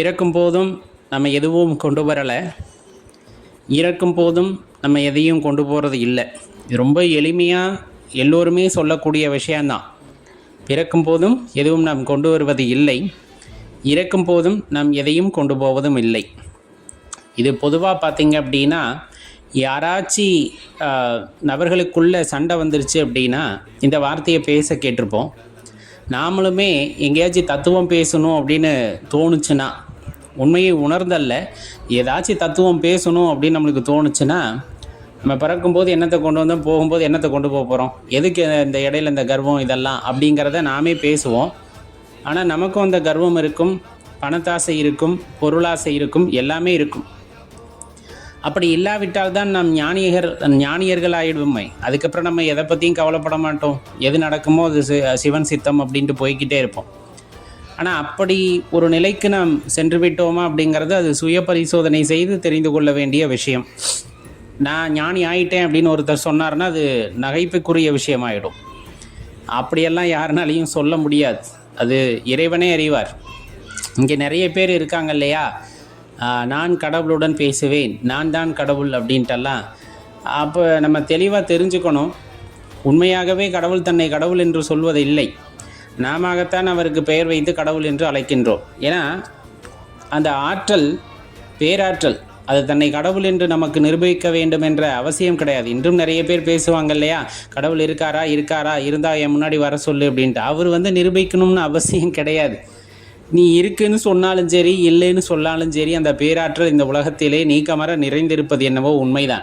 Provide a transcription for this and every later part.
பிறக்கும் போதும் நம்ம எதுவும் கொண்டு வரலை. இறக்கும் போதும் நம்ம எதையும் கொண்டு போகிறது இல்லை. இது ரொம்ப எளிமையாக எல்லோருமே சொல்லக்கூடிய விஷயந்தான். பிறக்கும் போதும் எதுவும் நாம் கொண்டு வருவது இல்லை. இறக்கும் போதும் நாம் எதையும் கொண்டு போவதும் இல்லை. இது பொதுவாக பார்த்திங்க அப்படின்னா யாராச்சும் நபர்களுக்குள்ள சண்டை வந்துருச்சு அப்படின்னா இந்த வார்த்தையை பேச கேட்டிருப்போம். நாமளுமே எங்கேயாச்சும் தத்துவம் பேசணும் அப்படின்னு தோணுச்சுன்னா உண்மையை உணர்ந்தல்ல. ஏதாச்சும் தத்துவம் பேசணும் அப்படின்னு நம்மளுக்கு தோணுச்சுன்னா நம்ம பிறக்கும்போது என்னத்தை கொண்டு வந்தோம் போகும்போது என்னத்தை கொண்டு போக போகிறோம் எதுக்கு இந்த இடையில இந்த கர்வம் இதெல்லாம் அப்படிங்கிறத நாமே பேசுவோம். ஆனால் நமக்கும் அந்த கர்வம் இருக்கும் பணத்தாசை இருக்கும் பொருளாசை இருக்கும் எல்லாமே இருக்கும். அப்படி இல்லாவிட்டால் தான் நாம் ஞானியர் ஞானியர்கள் ஆயிடுவோமே அதுக்கப்புறம் நம்ம எதை பற்றியும் கவலைப்பட மாட்டோம். எது நடக்குமோ அது சிவன் சித்தம் அப்படின்ட்டு போய்க்கிட்டே இருப்போம். ஆனால் அப்படி ஒரு நிலைக்கு நாம் சென்று விட்டோமா அப்படிங்கிறது அது சுய பரிசோதனை செய்து தெரிந்து கொள்ள வேண்டிய விஷயம். நான் ஞானி ஆயிட்டேன் அப்படின்னு ஒருத்தர் சொன்னார்னா அது நகைப்புக்குரிய விஷயமாயிடும். அப்படியெல்லாம் யாருனாலையும் சொல்ல முடியாது. அது இறைவனே அறிவார். இங்கே நிறைய பேர் இருக்காங்க இல்லையா? நான் கடவுளுடன் பேசுவேன் நான் தான் கடவுள் அப்படின்ட்டெல்லாம். அப்போ நம்ம தெளிவாக தெரிஞ்சுக்கணும். உண்மையாகவே கடவுள் தன்னை கடவுள் என்று சொல்வது இல்லை நாமத்தான் அவருக்கு பெயர் வைத்து கடவுள் என்று அழைக்கின்றோம். ஏன்னா அந்த ஆற்றல் பேராற்றல் அது தன்னை கடவுள் என்று நமக்கு நிரூபிக்க வேண்டும் என்ற அவசியம் கிடையாது. இன்றும் நிறைய பேர் பேசுவாங்க இல்லையா? கடவுள் இருக்காரா இருக்காரா இருந்தா என் முன்னாடி வர சொல்லு அப்படின்ட்டு. அவர் வந்து நிரூபிக்கணும்னு அவசியம் கிடையாது. நீ இருக்குன்னு சொன்னாலும் சரி இல்லைன்னு சொன்னாலும் சரி அந்த பேராற்றல் இந்த உலகத்திலே நீக்கமர நிறைந்திருப்பது என்னவோ உண்மைதான்.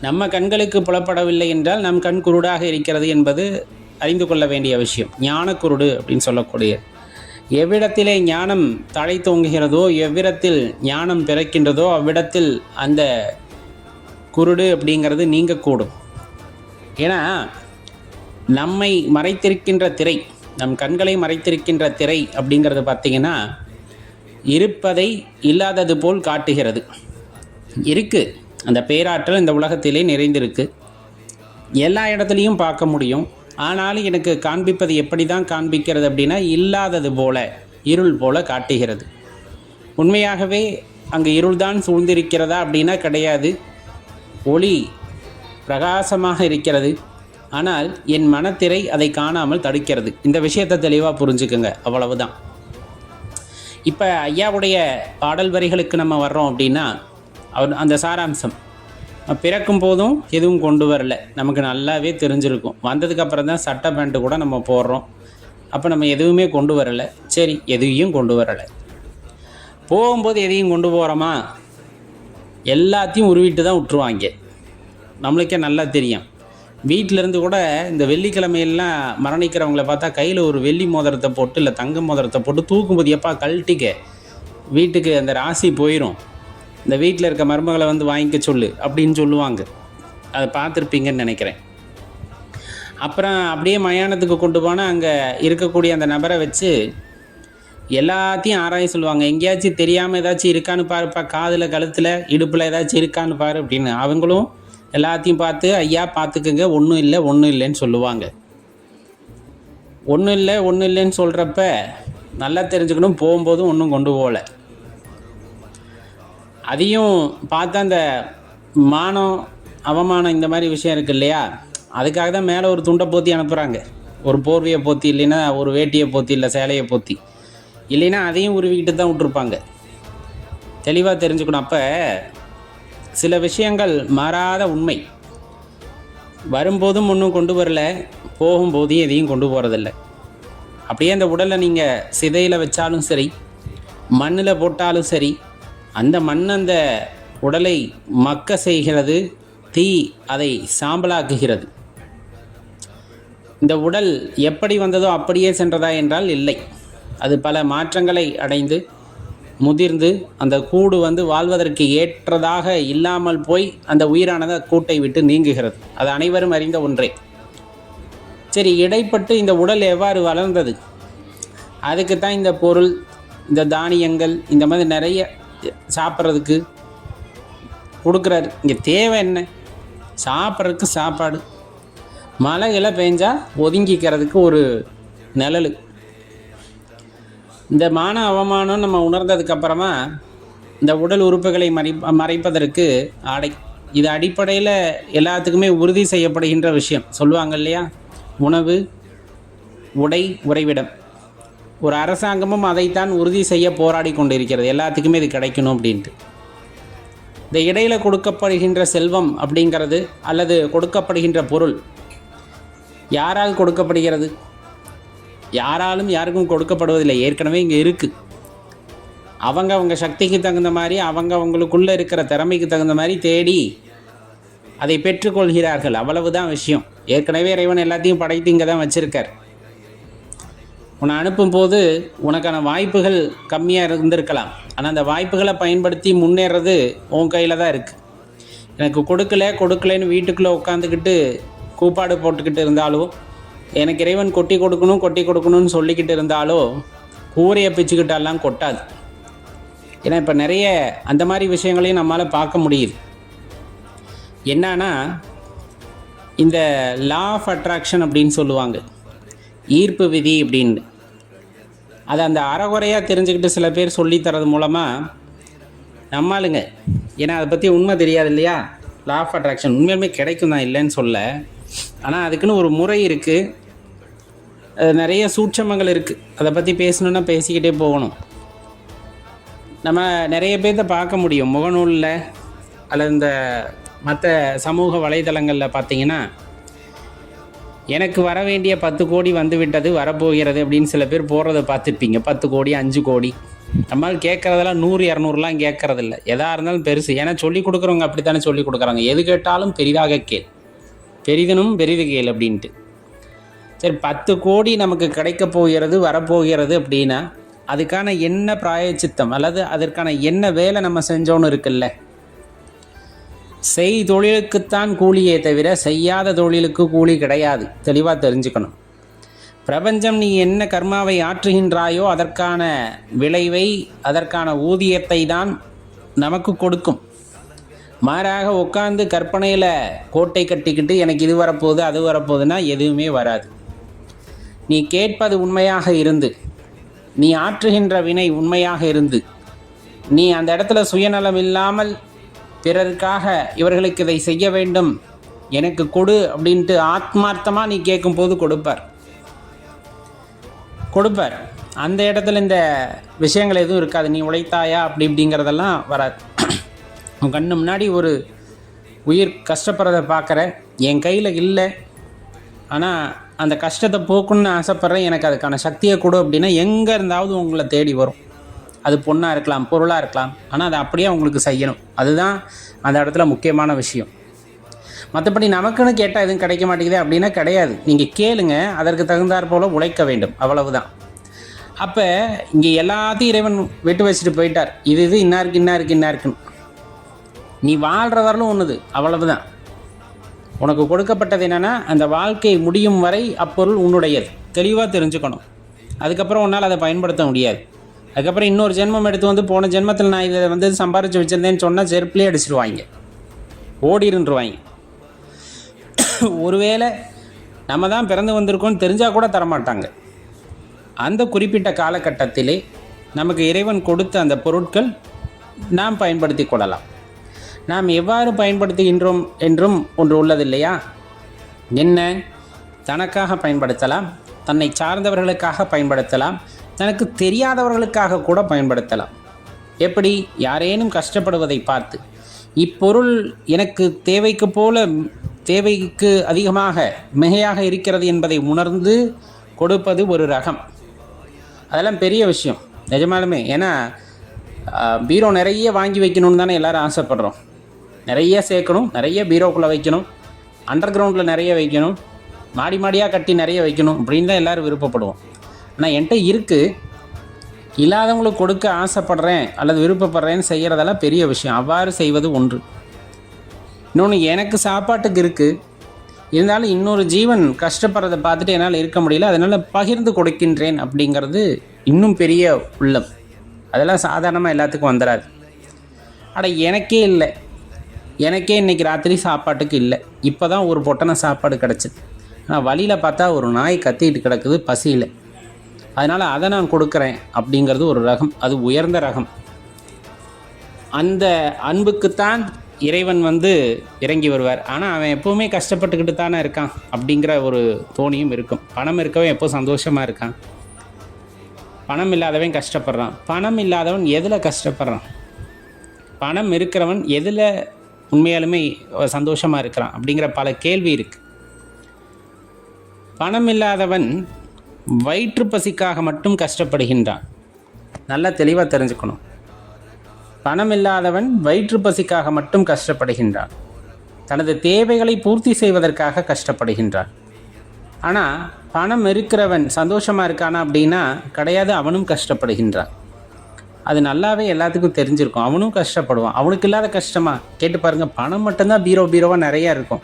நம்ம கண்களுக்கு புலப்படவில்லை என்றால் நம் கண் குருடாக இருக்கிறது என்பது அறிந்து கொள்ள வேண்டிய விஷயம். ஞானக்குருடு அப்படின்னு சொல்லக்கூடிய எவ்விடத்திலே ஞானம் தழை தோங்குகிறதோ எவ்விடத்தில் ஞானம் பிறக்கின்றதோ அவ்விடத்தில் அந்த குருடு அப்படிங்கிறது நீங்கக்கூடும். ஏன்னா நம்மை மறைத்திருக்கின்ற திரை நம் கண்களை மறைத்திருக்கின்ற திரை அப்படிங்கிறது பார்த்தீங்கன்னா இருப்பதை இல்லாதது போல் காட்டுகிறது. இருக்குது அந்த பேராற்றல் இந்த உலகத்திலே நிறைந்திருக்கு. எல்லா இடத்துலையும் பார்க்க முடியும். ஆனாலும் எனக்கு காண்பிப்பது எப்படி தான் காண்பிக்கிறது அப்படின்னா இல்லாதது போல இருள் போல காட்டுகிறது. உண்மையாகவே அங்கே இருள்தான் சூழ்ந்திருக்கிறதா அப்படின்னா கிடையாது. ஒளி பிரகாசமாக இருக்கிறது. ஆனால் என் மனத்திரை அதை காணாமல் தடுக்கிறது. இந்த விஷயத்தை தெளிவாக புரிஞ்சுக்குங்க. அவ்வளவுதான். இப்போ ஐயாவுடைய பாடல் வரிகளுக்கு நம்ம வர்றோம் அப்படின்னா அவர் அந்த சாராம்சம். பிறக்கும் போதும் எதுவும் கொண்டு வரல. நமக்கு நல்லாவே தெரிஞ்சிருக்கும். வந்ததுக்கப்புறம் தான் சட்டை பேண்ட்டு கூட நம்ம போடுறோம். அப்போ நம்ம எதுவுமே கொண்டு வரலை. சரி எதையும் கொண்டு வரலை. போகும்போது எதையும் கொண்டு போகிறோமா எல்லாத்தையும் உருவிட்டு தான் விட்டுருவாங்க. நம்மளுக்கே நல்லா தெரியும். வீட்டிலேருந்து கூட இந்த வெள்ளிக்கிழமையெல்லாம் மரணிக்கிறவங்கள பார்த்தா கையில் ஒரு வெள்ளி மோதிரத்தை போட்டு இல்லை தங்க மோதிரத்தை போட்டு தூக்கும்போது எப்பா கழட்டிக்க? வீட்டுக்கு அந்த ராசி போயிடும் இந்த வீட்டில் இருக்க மருமகளை வந்து வாங்கிக்க சொல்லு அப்படின்னு சொல்லுவாங்க. அதை பார்த்துருப்பீங்கன்னு நினைக்கிறேன். அப்புறம் அப்படியே மயானத்துக்கு கொண்டு போனால் அங்கே இருக்கக்கூடிய அந்த நபரை வச்சு எல்லாத்தையும் ஆராய சொல்லுவாங்க. எங்கேயாச்சும் தெரியாமல் ஏதாச்சும் இருக்கான்னு பாருப்பா காதில் கழுத்தில் இடுப்பில் ஏதாச்சும் இருக்கான்னு பாரு அப்படின்னு. அவங்களும் எல்லாத்தையும் பார்த்து ஐயா பார்த்துக்குங்க. ஒன்றும் இல்லை ஒன்றும் இல்லைன்னு சொல்லுவாங்க. ஒன்றும் இல்லை ஒன்றும் இல்லைன்னு சொல்கிறப்ப நல்லா தெரிஞ்சுக்கணும். போகும்போதும் ஒன்றும் கொண்டு போகலை. அதையும் பார்த்தா அந்த மானம் அவமானம் இந்த மாதிரி விஷயம் இருக்கு இல்லையா? அதுக்காக தான் மேலே ஒரு துண்டை போத்தி அனுப்புகிறாங்க ஒரு போர்வையை போத்தி இல்லைன்னா ஒரு வேட்டியை போத்தி இல்லை சேலையை போத்தி. இல்லைன்னா அதையும் உருவிக்கிட்டு தான் விட்ருப்பாங்க தெளிவாக தெரிஞ்சுக்கணும். அப்போ சில விஷயங்கள் மாறாத உண்மை. வரும்போதும் ஒன்றும் கொண்டு வரல போகும்போதும் எதையும் கொண்டு போகிறதில்ல அப்படியே அந்த உடலை நீங்கள் சிதையில் வச்சாலும் சரி மண்ணில் போட்டாலும் சரி அந்த மண் அந்த உடலை மக்க செய்கிறது தீ அதை சாம்பலாக்குகிறது. இந்த உடல் எப்படி வந்ததோ அப்படியே சென்றதா என்றால் இல்லை. அது பல மாற்றங்களை அடைந்து முதிர்ந்து அந்த கூடு வந்து வாழ்வதற்கு ஏற்றதாக இல்லாமல் போய் அந்த உயிரானது கூட்டை விட்டு நீங்குகிறது. அது அனைவரும் அறிந்த ஒன்றே. சரி இடைப்பட்டு இந்த உடல் எவ்வாறு வளர்ந்தது? அதுக்கு தான் இந்த பொருள் இந்த தானியங்கள் இந்த மாதிரி நிறைய சாப்பிட்றதுக்கு கொடுக்குறாரு. இங்கே தேவை என்ன? சாப்பிட்றதுக்கு சாப்பாடு. மழை இலை பெஞ்சால் ஒதுங்கிக்கிறதுக்கு ஒரு நிழல். இந்த மான அவமானம் நம்ம உணர்ந்ததுக்கப்புறமா இந்த உடல் உறுப்புகளை மறை மறைப்பதற்கு ஆடை. இது அடிப்படையில் எல்லாத்துக்குமே உறுதி செய்யப்படுகின்ற விஷயம். சொல்லுவாங்க இல்லையா? உணவு உடை உறைவிடம். ஒரு அரசாங்கமும் அதைத்தான் உறுதி செய்ய போராடி கொண்டிருக்கிறது. எல்லாத்துக்குமே இது கிடைக்கணும் அப்படின்ட்டு. இந்த இடையில் கொடுக்கப்படுகின்ற செல்வம் அப்படிங்கிறது அல்லது கொடுக்கப்படுகின்ற பொருள் யாரால் கொடுக்கப்படுகிறது? யாராலும் யாருக்கும் கொடுக்கப்படுவதில்லை. ஏற்கனவே இங்கே இருக்குது அவங்க அவங்க சக்திக்கு தகுந்த மாதிரி அவங்க அவங்களுக்குள்ளே இருக்கிற திறமைக்கு தகுந்த மாதிரி தேடி அதை பெற்றுக்கொள்கிறார்கள். அவ்வளவுதான் விஷயம். ஏற்கனவே இறைவன் எல்லாத்தையும் படைத்து இங்கே தான் வச்சுருக்கார். உன்னை அனுப்பும்போது உனக்கான வாய்ப்புகள் கம்மியாக இருந்திருக்கலாம். ஆனால் அந்த வாய்ப்புகளை பயன்படுத்தி முன்னேறது உன் கையில் தான் இருக்குது எனக்கு கொடுக்கல கொடுக்கலன்னு வீட்டுக்குள்ளே உட்காந்துக்கிட்டு கூப்பாடு போட்டுக்கிட்டு இருந்தாலோ எனக்கு இறைவன் கொட்டி கொடுக்கணும் கொட்டி கொடுக்கணும்னு சொல்லிக்கிட்டு இருந்தாலோ கூரையை பிச்சுக்கிட்டாலாம் கொட்டாது. ஏன்னா இப்போ நிறைய அந்த மாதிரி விஷயங்களையும் நம்மளால் பார்க்க முடியுது. என்னன்னா இந்த லா ஆஃப் அட்ராக்ஷன் அப்படின்னு சொல்லுவாங்க. ஈர்ப்பு விதி அப்படின்னு அதை அந்த அறகுறையாக தெரிஞ்சுக்கிட்டு சில பேர் சொல்லித்தரது மூலமாக நம்மளுங்க ஏன்னா அதை பற்றி உண்மை தெரியாது இல்லையா? லா ஆஃப் அட்ராக்ஷன் உண்மையுமே கிடைக்கும் தான் இல்லைன்னு சொல்ல. ஆனால் அதுக்குன்னு ஒரு முறை இருக்குது நிறைய சூட்சமங்கள் இருக்குது அதை பற்றி பேசணுன்னா பேசிக்கிட்டே போகணும். நம்ம நிறைய பேர்த்த பார்க்க முடியும். முகநூலில் அல்லது இந்த மற்ற சமூக வலைதளங்களில் பார்த்தீங்கன்னா எனக்கு வர வேண்டிய பத்து கோடி வந்து விட்டது வரப்போகிறது அப்படின்னு சில பேர் போகிறத பார்த்துருப்பீங்க. பத்து கோடி அஞ்சு கோடி. நம்மால் கேட்குறதெல்லாம் நூறு இரநூறுலாம் கேட்குறதில்ல. எதாக இருந்தாலும் பெருசு. ஏன்னா சொல்லிக் கொடுக்குறவங்க அப்படி தானே சொல்லி கொடுக்குறாங்க. எது கேட்டாலும் பெரிதாக கேள். பெரிதனும் பெரிது கேள் அப்படின்ட்டு. சரி பத்து கோடி நமக்கு கிடைக்க போகிறது வரப்போகிறது அப்படின்னா அதுக்கான என்ன பிராயச்சித்தம்? அல்லது அதற்கான என்ன வேலை நம்ம செஞ்சோன்னு இருக்குல்ல? செய் தொழிலுக்குத்தான் கூலியே தவிர செய்யாத தொழிலுக்கு கூலி கிடையாது. தெளிவாக தெரிஞ்சுக்கணும். பிரபஞ்சம் நீ என்ன கர்மாவை ஆற்றுகின்றாயோ அதற்கான விளைவை அதற்கான ஊதியத்தை தான் நமக்கு கொடுக்கும். மாறாக உட்காந்து கற்பனையில் கோட்டை கட்டிக்கிட்டு எனக்கு இது வரப்போகுது அது வரப்போகுதுன்னா எதுவுமே வராது. நீ கேட்பது உண்மையாக இருந்து. நீ ஆற்றுகின்ற வினை உண்மையாக இருந்து. நீ அந்த இடத்துல சுயநலம் இல்லாமல் பிறருக்காக இவர்களுக்கு இதை செய்ய வேண்டும். எனக்கு கொடு அப்படின்ட்டு ஆத்மார்த்தமாக நீ கேட்கும்போது கொடுப்பார். கொடுப்பார். அந்த இடத்துல இந்த விஷயங்கள் எதுவும் இருக்காது. நீ உழைத்தாயா அப்படி இப்படிங்கிறதெல்லாம் வராது. உன் கண்ணு முன்னாடி ஒரு உயிர் கஷ்டப்படுறத பார்க்குற. என் கையில் இல்லை. ஆனால் அந்த கஷ்டத்தை போக்குன்னு ஆசைப்பட்றேன். எனக்கு அதுக்கான சக்தியை கொடு அப்படின்னா எங்கே இருந்தாவது உங்களை தேடி வரும். அது பொண்ணாக இருக்கலாம் பொருளாக இருக்கலாம். ஆனால் அதை அப்படியே உங்களுக்கு செய்யணும். அதுதான் அந்த இடத்துல முக்கியமான விஷயம். மற்றபடி நமக்குன்னு கேட்டால் எதுவும் கிடைக்க மாட்டேங்குது அப்படின்னா கிடையாது. நீங்கள் கேளுங்க அதற்கு தகுந்தாற் போல் உழைக்க வேண்டும். அவ்வளவுதான். அப்போ இங்கே எல்லாத்தையும் இறைவன் விட்டு வச்சுட்டு போயிட்டார். இது இது இன்னா இருக்கு இன்னா இருக்கு இன்னா இருக்குன்னு. நீ வாழ்கிற வரலும் ஒன்றுது அவ்வளவுதான். உனக்கு கொடுக்கப்பட்டது என்னென்னா அந்த வாழ்க்கை முடியும் வரை அப்பொருள் உன்னுடையது. தெளிவாக தெரிஞ்சுக்கணும். அதுக்கப்புறம் உன்னால் அதை பயன்படுத்த முடியாது. அதுக்கப்புறம் இன்னொரு ஜென்மம் எடுத்து வந்து போன ஜென்மத்தில் நான் இதை வந்து சம்பாரித்து வச்சுருந்தேன்னு சொன்னால் செருப்புலேயே அடிச்சிருவாங்க. ஓடிருன்றுவாங்க ஒருவேளை நம்ம தான் பிறந்து வந்திருக்கோம்னு தெரிஞ்சால் கூட தரமாட்டாங்க. அந்த குறிப்பிட்ட காலகட்டத்திலே நமக்கு இறைவன் கொடுத்த அந்த பொருட்கள் நாம் பயன்படுத்தி கொள்ளலாம். நாம் எவ்வாறு பயன்படுத்துகின்றோம் என்றும் ஒன்று உள்ளது இல்லையா என்ன? தனக்காக பயன்படுத்தலாம். தன்னை சார்ந்தவர்களுக்காக பயன்படுத்தலாம். தனக்கு தெரியாதவர்களுக்காக கூட பயன்படுத்தலாம். எப்படி? யாரேனும் கஷ்டப்படுவதை பார்த்து. இப்பொருள் எனக்கு தேவைக்கு போல தேவைக்கு அதிகமாக மிகையாக இருக்கிறது என்பதை உணர்ந்து கொடுப்பது ஒரு ரகம். அதெல்லாம் பெரிய விஷயம். நிஜமாலுமே. ஏன்னா பீரோ நிறைய வாங்கி வைக்கணும்னு தானே எல்லாரும் ஆசைப்படுறோம். நிறைய சேர்க்கணும் நிறைய பீரோக்குள்ளே வைக்கணும் அண்டர் கிரவுண்டில் நிறைய வைக்கணும் மாடி மாடியாக கட்டி நிறைய வைக்கணும் அப்படின்னு தான் எல்லோரும் விருப்பப்படுவோம். ஆனால் என்கிட்ட இருக்குது இல்லாதவங்களுக்கு கொடுக்க ஆசைப்படுறேன் அல்லது விருப்பப்படுறேன்னு செய்கிறதெல்லாம் பெரிய விஷயம். அவ்வாறு செய்வது ஒன்று. இன்னொன்று எனக்கு சாப்பாட்டுக்கு இருக்குது இருந்தாலும் இன்னொரு ஜீவன் கஷ்டப்படுறதை பார்த்துட்டு என்னால் இருக்க முடியல. அதனால் பகிர்ந்து கொடுக்கின்றேன் அப்படிங்கிறது இன்னும் பெரிய உள்ளம். அதெல்லாம் சாதாரணமாக எல்லாத்துக்கும் வந்துடாது ஆனால் எனக்கே இல்லை. எனக்கே இன்றைக்கி ராத்திரி சாப்பாட்டுக்கு இல்லை. இப்போ தான் ஒரு பொட்டனை சாப்பாடு கிடச்சிது. ஆனால் வழியில் பார்த்தா ஒரு நாய் கத்திக்கிட்டு கிடக்குது பசியில். அதனால் அதை நான் கொடுக்குறேன் அப்படிங்கிறது ஒரு ரகம். அது உயர்ந்த ரகம். அந்த அன்புக்குத்தான் இறைவன் வந்து இறங்கி வருவார். ஆனால் அவன் எப்போவுமே கஷ்டப்பட்டுக்கிட்டு தானே இருக்கான் அப்படிங்கிற ஒரு தோணியும் இருக்கும். பணம் இருக்கவன் எப்போ சந்தோஷமாக இருக்கான்? பணம் இல்லாதவன் கஷ்டப்படுறான். பணம் இல்லாதவன் எதில் கஷ்டப்படுறான்? பணம் இருக்கிறவன் எதில் உண்மையாலுமே சந்தோஷமாக இருக்கிறான் அப்படிங்கிற பல கேள்வி இருக்குது பணம் இல்லாதவன் வயிற்று பசிக்காக மட்டும் கஷ்டப்படுகின்றான். நல்லா தெளிவாக தெரிஞ்சுக்கணும். பணம் இல்லாதவன் வயிற்று பசிக்காக மட்டும் கஷ்டப்படுகின்றான். தனது தேவைகளை பூர்த்தி செய்வதற்காக கஷ்டப்படுகின்றான். ஆனால் பணம் இருக்கிறவன் சந்தோஷமாக இருக்கானா அப்படின்னா கிடையாது அவனும் கஷ்டப்படுகின்றான். அது நல்லாவே எல்லாத்துக்கும் தெரிஞ்சிருக்கும். அவனும் கஷ்டப்படுவான். அவனுக்கு இல்லாத கஷ்டமா? கேட்டு பாருங்கள் பணம் மட்டும்தான் பீரோ பீரோவாக நிறையா இருக்கும்.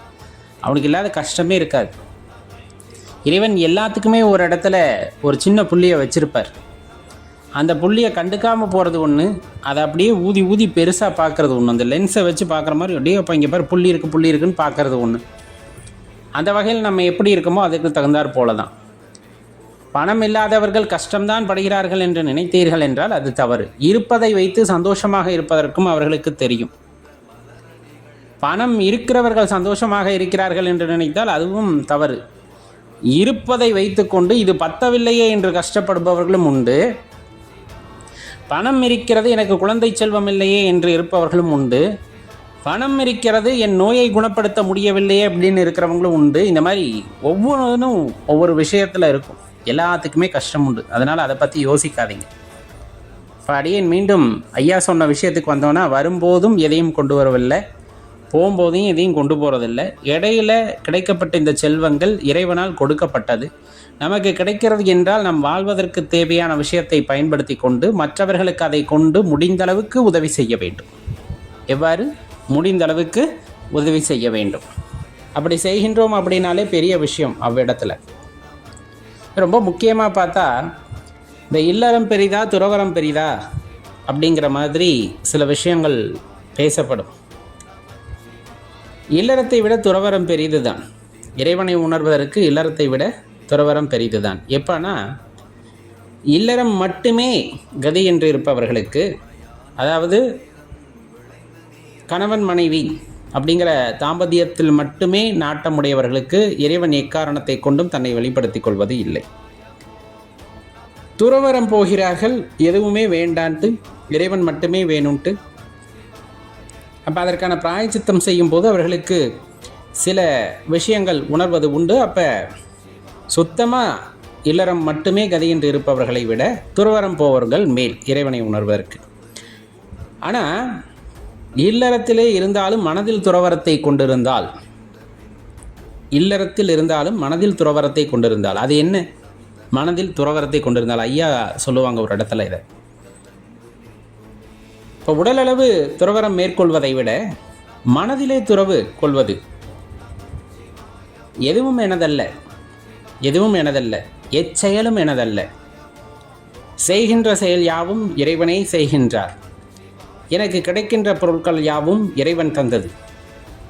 அவனுக்கு இல்லாத கஷ்டமே இருக்காது. இறைவன் எல்லாத்துக்குமே ஒரு இடத்துல ஒரு சின்ன புள்ளியை வச்சுருப்பார். அந்த புள்ளியை கண்டுக்காமல் போகிறது ஒன்று அதை அப்படியே ஊதி ஊதி பெருசாக பார்க்குறது ஒன்று அந்த லென்ஸை வச்சு பார்க்குற மாதிரி அப்படியே இப்போ இங்கே பாரு புள்ளி இருக்குது புள்ளி இருக்குன்னு பார்க்குறது ஒன்று அந்த வகையில் நம்ம எப்படி இருக்கோமோ அதுக்கு தகுந்தாற் போல தான் பணம் இல்லாதவர்கள் கஷ்டம்தான் படுகிறார்கள் என்று நினைத்தீர்கள் என்றால் அது தவறு. இருப்பதை வைத்து சந்தோஷமாக இருப்பதற்கும் அவர்களுக்கு தெரியும். பணம் இருக்கிறவர்கள் சந்தோஷமாக இருக்கிறார்கள் என்று நினைத்தால் அதுவும் தவறு. இருப்பதை வைத்துக்கொண்டு இது பத்தவில்லையே என்று கஷ்டப்படுபவர்களும் உண்டு. பணம் இருக்கிறது எனக்கு குழந்தை செல்வம் இல்லையே என்று இருப்பவர்களும் உண்டு. பணம் இருக்கிறது என் நோயை குணப்படுத்த முடியவில்லையே அப்படின்னு இருக்கிறவங்களும் உண்டு. இந்த மாதிரி ஒவ்வொன்றும் ஒவ்வொரு விஷயத்தில் இருக்கும். எல்லாத்துக்குமே கஷ்டம் உண்டு. அதனால் அதை பற்றி யோசிக்காதீங்க. இப்போ அடியேன் மீண்டும் ஐயா சொன்ன விஷயத்துக்கு வந்தோன்னா வரும்போதும் எதையும் கொண்டு வரவில்லை. போகும்போதையும் எதையும் கொண்டு போகிறதில்ல இடையில கிடைக்கப்பட்ட இந்த செல்வங்கள் இறைவனால் கொடுக்கப்பட்டது. நமக்கு கிடைக்கிறது என்றால் நம் வாழ்வதற்கு தேவையான விஷயத்தை பயன்படுத்தி கொண்டு மற்றவர்களுக்கு அதை கொண்டு முடிந்தளவுக்கு உதவி செய்ய வேண்டும். எவ்வாறு? முடிந்தளவுக்கு உதவி செய்ய வேண்டும். அப்படி செய்கின்றோம் அப்படின்னாலே பெரிய விஷயம் அவ்விடத்தில். ரொம்ப முக்கியமாக பார்த்தா இந்த இல்லறம் பெரிதா துறவரம் பெரிதா அப்படிங்கிற மாதிரி சில விஷயங்கள் பேசப்படும். இல்லறத்தை விட துறவரம் பெரியது தான் இறைவனை உணர்வதற்கு இல்லறத்தை விட துறவரம் பெரியது தான் எப்போனா இல்லறம் மட்டுமே கதி என்று இருப்பவர்களுக்கு அதாவது கணவன் மனைவி அப்படிங்கிற தாம்பத்தியத்தில் மட்டுமே நாட்டமுடையவர்களுக்கு இறைவன் எக்காரணத்தை கொண்டும் தன்னை வெளிப்படுத்திக் கொள்வது இல்லை. துறவரம் போகிறார்கள் எதுவுமே வேண்டான்ட்டு இறைவன் மட்டுமே வேணும்ட்டு அப்போ அதற்கான பிராயச்சித்தம் செய்யும்போது அவர்களுக்கு சில விஷயங்கள் உணர்வது உண்டு. அப்போ சுத்தமாக இல்லறம் மட்டுமே கதையின்றி இருப்பவர்களை விட துறவரம் போவர்கள் மேல் இறைவனை உணர்வதற்கு. ஆனால் இல்லறத்திலே இருந்தாலும் மனதில் துறவரத்தை கொண்டிருந்தால் இல்லறத்தில் இருந்தாலும் மனதில் துறவரத்தை கொண்டிருந்தால் அது என்ன? மனதில் துறவரத்தை கொண்டிருந்தால். ஐயா சொல்லுவாங்க ஒரு இடத்துல இதை. இப்போ உடலளவு துறவரம் மேற்கொள்வதை விட மனதிலே துறவு கொள்வது எதுவும் எனதல்ல எதுவும் எனதல்ல எச்செயலும் எனதல்ல. செய்கின்ற செயல் யாவும் இறைவனே செய்கின்றார். எனக்கு கிடைக்கின்ற பொருட்கள் யாவும் இறைவன் தந்தது.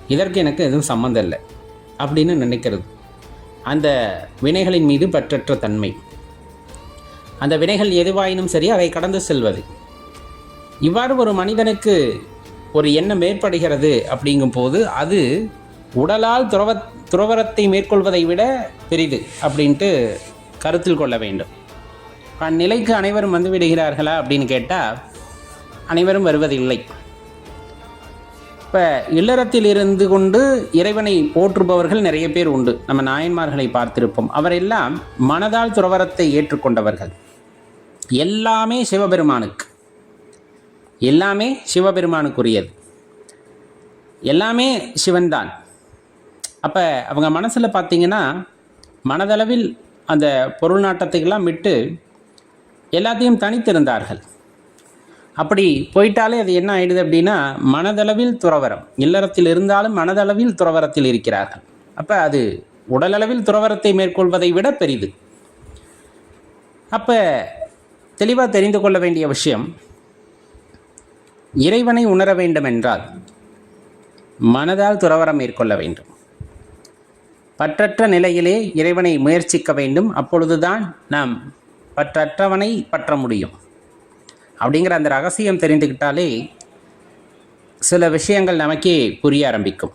இதற்கு எனக்கு எதுவும் சம்மந்தம் இல்லை அப்படின்னு நினைக்கிறது. அந்த வினைகளின் மீது பற்றற்ற தன்மை. அந்த வினைகள் எதுவாயினும் சரி அதை கடந்து செல்வது. இவ்வாறு ஒரு மனிதனுக்கு ஒரு எண்ணம் ஏற்படுகிறது அப்படிங்கும்போது அது உடலால் துறவ துறவரத்தை மேற்கொள்வதை விட பெரிது அப்படின்ட்டு கருத்தில் கொள்ள வேண்டும். அந்நிலைக்கு அனைவரும் வந்து விடுகிறார்களா அப்படின்னு கேட்டால் அனைவரும் வருவதில்லை. இப்போ இல்லறத்தில் இருந்து கொண்டு இறைவனை போற்றுபவர்கள் நிறைய பேர் உண்டு. நம்ம நாயன்மார்களை பார்த்திருப்போம். அவரெல்லாம் மனதால் துறவரத்தை ஏற்றுக்கொண்டவர்கள். எல்லாமே சிவபெருமானுக்கு. எல்லாமே சிவபெருமானுக்குரியது. எல்லாமே சிவன்தான். அப்போ அவங்க மனசில் பார்த்தீங்கன்னா மனதளவில் அந்த பொருள் நாட்டத்தையெல்லாம் விட்டு எல்லாத்தையும் தனித்திருந்தார்கள். அப்படி போயிட்டாலே அது என்ன ஆயிடுது அப்படின்னா மனதளவில் துறவரம். இல்லறத்தில் இருந்தாலும் மனதளவில் துறவரத்தில் இருக்கிறார்கள். அப்போ அது உடலளவில் துறவரத்தை மேற்கொள்வதை விட பெரிது. அப்போ தெளிவாக தெரிந்து கொள்ள வேண்டிய விஷயம் இறைவனை உணர வேண்டும் என்றால் மனதால் துறவரம் மேற்கொள்ள வேண்டும். பற்றற்ற நிலையிலே இறைவனை முயற்சிக்க வேண்டும். அப்பொழுதுதான் நாம் பற்றற்றவனை பற்ற முடியும். அப்படிங்கிற அந்த ரகசியம் தெரிந்துக்கிட்டாலே சில விஷயங்கள் நமக்கே புரிய ஆரம்பிக்கும்.